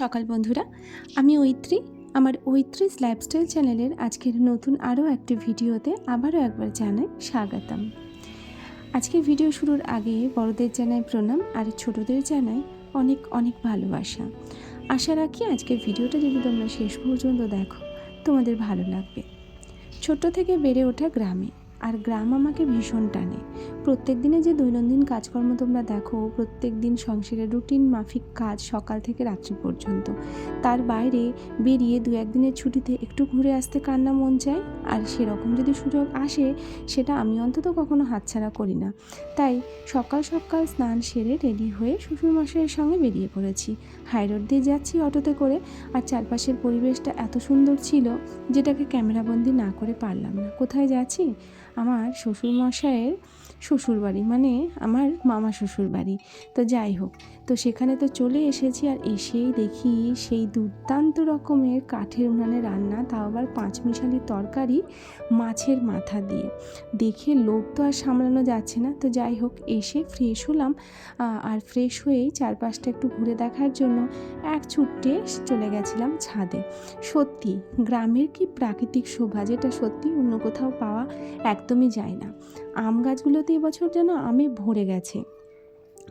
সকাল বন্ধুরা। আমি ঐত্রী, আমার ঐত্রিস লাইফস্টাইল চ্যানেলের আজকের নতুন আরও একটি ভিডিওতে আবারও একবার জানাই স্বাগতম। আজকের ভিডিও শুরুর আগে বড়দের জানাই প্রণাম, আর ছোটদের জানাই অনেক অনেক ভালোবাসা। আশা রাখি আজকের ভিডিওটা যদি তোমরা শেষ পর্যন্ত দেখো, তোমাদের ভালো লাগবে। ছোট থেকে বেড়ে ওঠা গ্রামে। আর গ্রাম আমাকে ভীষণ টানে। প্রত্যেক দিনে যে দৈনন্দিন কাজকর্ম তোমরা দেখো, প্রত্যেক দিন সংসারের রুটিন মাফিক কাজ সকাল থেকে রাত্রি পর্যন্ত। তার বাইরে বেরিয়ে দু একদিনের ছুটিতে একটু ঘুরে আসতে কান্না মন চায়? আর সেরকম যদি সুযোগ আসে, সেটা আমি অন্তত কখনো হাতছাড়া করি না। তাই সকাল সকাল স্নান সেরে রেডি হয়ে শ্বশুরমশাইয়ের সঙ্গে বেরিয়ে পড়েছি। হাইরোড দিয়ে যাচ্ছি অটোতে করে। আর চারপাশের পরিবেশটা এত সুন্দর ছিল, যেটাকে ক্যামেরাবন্দি না করে পারলাম না। কোথায় যাচ্ছি? আমার শ্বশুরমশাইয়ের শ্বশুরবাড়ি মানে আমার মামা শ্বশুর বাড়ি তো যাই হোক, তো সেখানে তো চলে এসেছি আর এসেই দেখি সেই দুর্দান্ত রকমের কাঠের উনানে রান্না, তাও আবার পাঁচমিশালি তরকারি মাছের মাথা দিয়ে। দেখে লোভ তো আর সামলানো যাচ্ছে না। তো যাই হোক, এসে ফ্রেশ হলাম। আর ফ্রেশ হয়েই চারপাশটা একটু ঘুরে দেখার জন্য এক ছুট্টে চলে গেছিলাম ছাদে। সত্যি, গ্রামের কি প্রাকৃতিক শোভা, যেটা সত্যি অন্য কোথাও পাওয়া একদমই যায় না। আম গাছগুলোতে এবছর যেন আমে ভরে গেছে।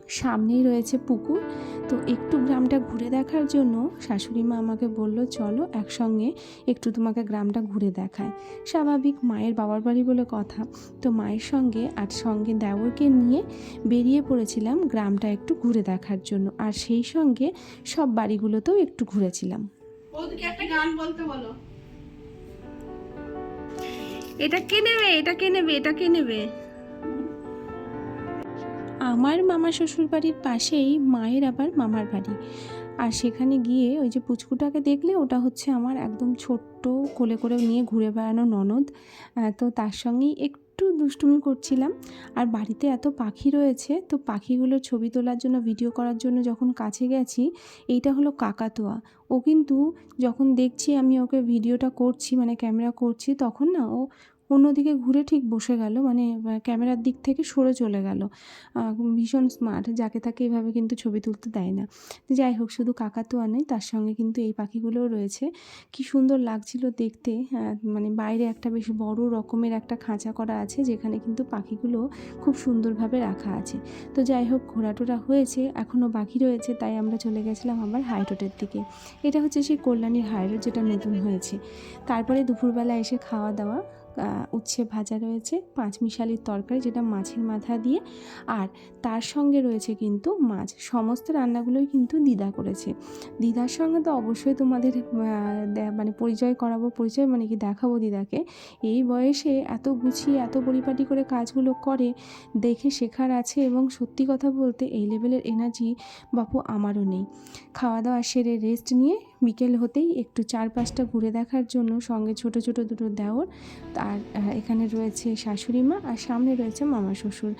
সামনেই রয়েছে পুকুর। তো একটু গ্রামটা ঘুরে দেখার জন্য শাশুড়ি মা আমাকে বলল, চলো একসঙ্গে একটু তোমাকে গ্রামটা ঘুরে দেখায় স্বাভাবিক মায়ের বাবার বাড়ি বলে কথা। তো মায়ের সঙ্গে আর সঙ্গে দেওরকে নিয়ে বেরিয়ে পড়েছিলাম গ্রামটা একটু ঘুরে দেখার জন্য। আর সেই সঙ্গে সব বাড়িগুলোতেও একটু ঘুরেছিলাম। একটা গান বলতে বলো। এটা কে নেবে? এটা কে নেবে? এটা কে নেবে? আমার মামা শ্বশুর বাড়ির পাশেই মায়ের আবার মামার বাড়ি। আর সেখানে গিয়ে ওই যে পুচকুটাকে দেখলে ওটা হচ্ছে আমার একদম ছোট্ট কোলে করে নিয়ে ঘুরে বেড়ানো ননদ। তো তার সঙ্গেই একটু দুষ্টুমি করছিলাম। আর বাড়িতে এত পাখি রয়েছে, তো পাখিগুলোর ছবি তোলার জন্য ভিডিও করার জন্য যখন কাছে গেছি, এইটা হলো কাকাতুয়া। ও কিন্তু যখন দেখছি আমি ওকে ভিডিওটা করছি মানে ক্যামেরা করছি, তখন না ও অন্যদিকে ঘুরে ঠিক বসে গেল মানে ক্যামেরার দিক থেকে সরে চলে গেল। ভীষণ স্মার্ট যাকে তাকে এভাবে কিন্তু ছবি তুলতে দেয় না। যাই হোক, শুধু কাকাতুয়া নয় তার সঙ্গে কিন্তু এই পাখিগুলোও রয়েছে। কি সুন্দর লাগছিল দেখতে মানে বাইরে একটা বেশ বড় রকমের একটা খাঁচা করা আছে, যেখানে কিন্তু পাখিগুলো খুব সুন্দরভাবে রাখা আছে। তো যাই হোক, ঘোরাটোরা হয়েছে এখনও বাকি রয়েছে, তাই আমরা চলে গেছিলাম আবার হাই রোডের দিকে। এটা হচ্ছে সেই কল্যাণীর হাই রোড যেটা নতুন হয়েছে। তারপরে দুপুরবেলা এসে খাওয়া দাওয়া উচ্ছে ভাজা রয়েছে পাঁচমিশালির তরকারি যেটা মাছের মাথা দিয়ে, আর তার সঙ্গে রয়েছে কিন্তু মাছ। সমস্ত রান্নাগুলোই কিন্তু দিদা করেছে। দিদার সঙ্গে তো অবশ্যই তোমাদের মানে পরিচয় করাবো, পরিচয় মানে কি দেখাবো দিদাকে। এই বয়সে এত গুছিয়ে, এত পরিপাটি করে কাজগুলো করে, দেখে শেখার আছে এবং সত্যি কথা বলতে এই লেভেলের এনার্জি বাপু আমারও নেই। খাওয়া দাওয়া সেরে রেস্ট নিয়ে বিকেল হতেই একটু চারপাশটা ঘুরে দেখার জন্য সঙ্গে ছোট ছোট দুটো দেওর আর এখানে রয়েছে শাশুড়ি মা আর সামনে রয়েছে মামা শ্বশুর।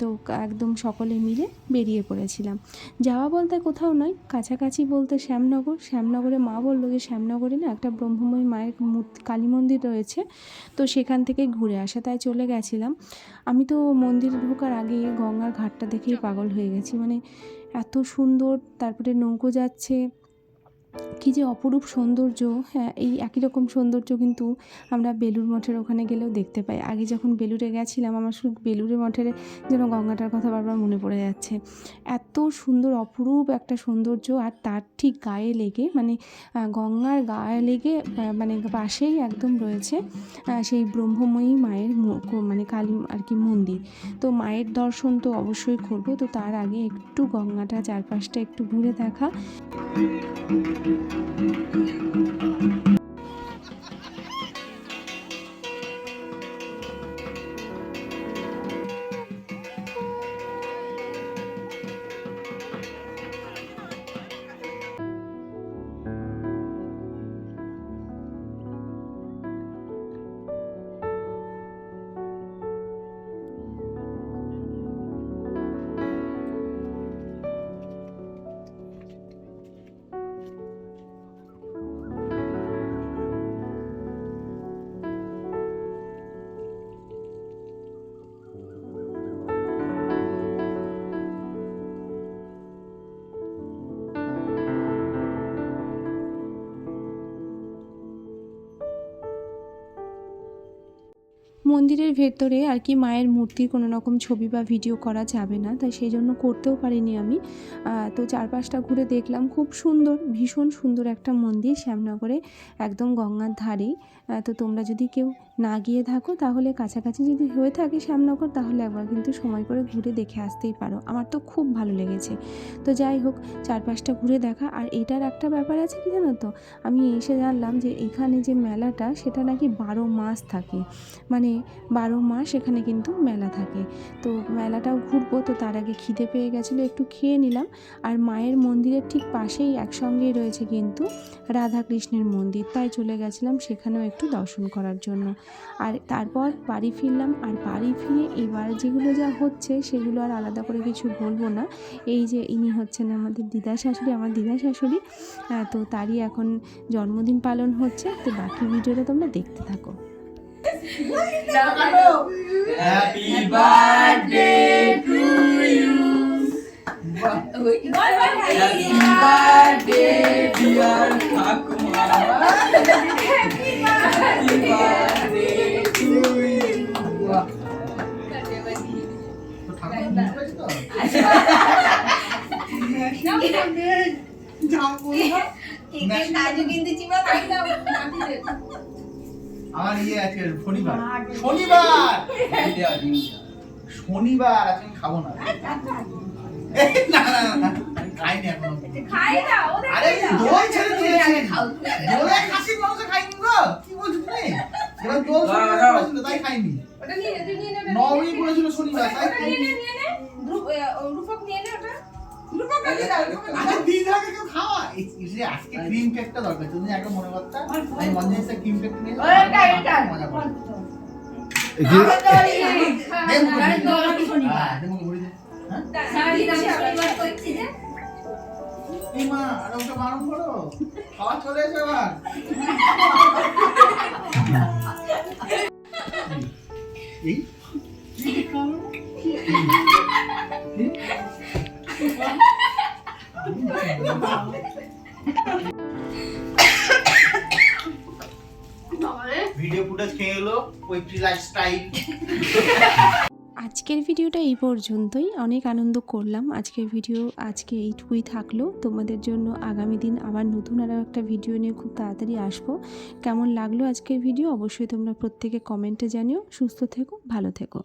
তো একদম সকলে মিলে বেরিয়ে পড়েছিলাম। যাওয়া বলতে কোথাও নয়, কাছাকাছি বলতে শ্যামনগর। শ্যামনগরে মা বলল যে শ্যামনগরে না একটা ব্রহ্মময়ী মায়ের কালী মন্দির রয়েছে, তো সেখান থেকে ঘুরে আসা, তাই চলে গেছিলাম। আমি তো মন্দির ঢোকার আগে গঙ্গার ঘাটটা দেখেই পাগল হয়ে গেছি। মানে এত সুন্দর, তারপরে নৌকো যাচ্ছে কী যে অপরূপ সৌন্দর্য হ্যাঁ এই একই রকম সৌন্দর্য কিন্তু আমরা বেলুর মঠের ওখানে গেলেও দেখতে পাই। আগে যখন বেলুরে গেছিলাম, আমার শুধু বেলুরে মঠের যেন গঙ্গাটার কথা বারবার মনে পড়ে যাচ্ছে। এত সুন্দর, অপরূপ একটা সৌন্দর্য, আর তার ঠিক গায়ে লেগে মানে গঙ্গার গায়ে লেগে মানে পাশেই একদম রয়েছে সেই ব্রহ্মময়ী মায়ের মানে কালী আর কি মন্দির। তো মায়ের দর্শন তো অবশ্যই করব। তো তার আগে একটু গঙ্গাটা চারপাশটা একটু ঘুরে দেখা। Thank you. মন্দিরের ভেতরে আর কি মায়ের মূর্তির কোনো রকম ছবি বা ভিডিও করা যাবে না, তাই সেই জন্য করতেও পারিনি আমি। তো চারপাশটা ঘুরে দেখলাম, খুব সুন্দর, ভীষণ সুন্দর একটা মন্দির শ্যামনগরে, একদম গঙ্গার ধারেই। তো তোমরা যদি কেউ না গিয়ে থাকো, তাহলে কাছাকাছি যদি হয়ে থাকে শ্যামনগর, তাহলে একবার কিন্তু সময় করে ঘুরে দেখে আসতেই পারো। আমার তো খুব ভালো লেগেছে। তো যাই হোক, চারপাশটা ঘুরে দেখা। আর এটার একটা ব্যাপার আছে কি জানো তো? আমি এসে জানলাম যে এখানে যে মেলাটা, সেটা নাকি বারো মাস থাকে। মানে বারো মাস এখানে কিন্তু মেলা থাকে। তো মেলাটাও ঘুরবো, তো তার আগে খিদে পেয়ে গেছিল, একটু খেয়ে নিলাম। আর মায়ের মন্দিরের ঠিক পাশেই একসঙ্গেই রয়েছে কিন্তু রাধাকৃষ্ণের মন্দির। তাই চলে গেছিলাম সেখানেও একটু দর্শন করার জন্য। আর তারপর বাড়ি ফিরলাম, আর বাড়ি ফিরে এবার যেগুলো যা হচ্ছে সেগুলো আর আলাদা করে কিছু বলব না। এই যে ইনি হচ্ছেন আমাদের দিদা শাশুড়ি, আমার দিদা শাশুড়ি। তো তারই এখন জন্মদিন পালন হচ্ছে। তো বাকি ভিডিওটা তোমরা দেখতে থাকো। Happy birthday to you. Happy birthday, dear Thakuma. Happy birthday to you. আমার ইয়ে আছে শনিবার। শনিবার. শনিবার আজকে আমি খাব না। এই, না না না, না আরে ছেড়ে দিয়েছি। মাংস খাইনি গো। কি বলছো তুমি? এবার নবমী পড়েছিল শনিবার তাই যে আজকে ক্রিম কেকটা দরকার তুমি একটা মনে করতে আমি মনে হচ্ছে ক্রিম কেকটা নিয়ে মজা? এই এলো পোয়েট্রি লাইফস্টাইল আজকের ভিডিওটা এই পর্যন্তই। অনেক আনন্দ করলাম। আজকের ভিডিও, আজকে এইটুকুই থাকল। তোমাদের জন্য আগামী দিন আবার নতুন আরও একটা ভিডিও নিয়ে খুব তাড়াতাড়ি আসব। কেমন লাগল আজকের ভিডিও? অবশ্যই তোমরা প্রত্যেকে কমেন্টে জানিও। সুস্থ থেকো, ভালো থেকো।